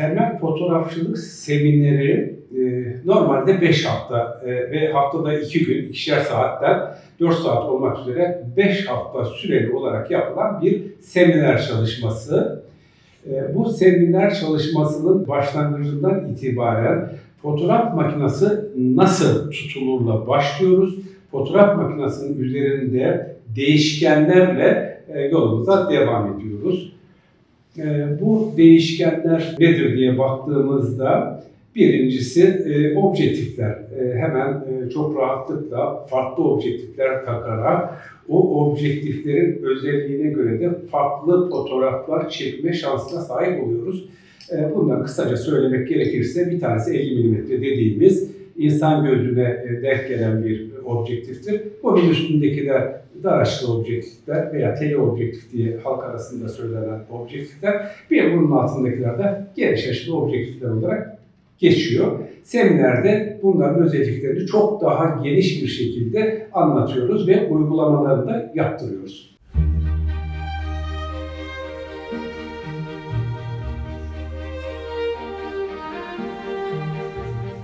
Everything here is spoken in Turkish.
Temel fotoğrafçılık semineri e, normalde 5 hafta e, ve haftada 2 gün, ikişer saatten 4 saat olmak üzere 5 hafta süreli olarak yapılan bir seminer çalışması. E, bu seminer çalışmasının başlangıcından itibaren fotoğraf makinesi nasıl tutulurla başlıyoruz. Fotoğraf makinesinin üzerinde değişkenlerle e, yolumuza devam ediyoruz. E, Bu değişkenler nedir diye baktığımızda birincisi e, objektifler. E, Hemen e, çok rahatlıkla farklı objektifler takarak o objektiflerin özelliğine göre de farklı fotoğraflar çekme şansına sahip oluyoruz. Bundan kısaca söylemek gerekirse bir tanesi 50 mm dediğimiz insan gözüne e, denk gelen bir objektiftir. Bunun üstündekiler dar açılı objektifler veya teleobjektif diye halk arasında söylenen objektifler. Bir bunun altındakiler de geniş açılı objektifler olarak geçiyor. Seminerde bunların özelliklerini çok daha geniş bir şekilde anlatıyoruz ve uygulamalarını da yaptırıyoruz.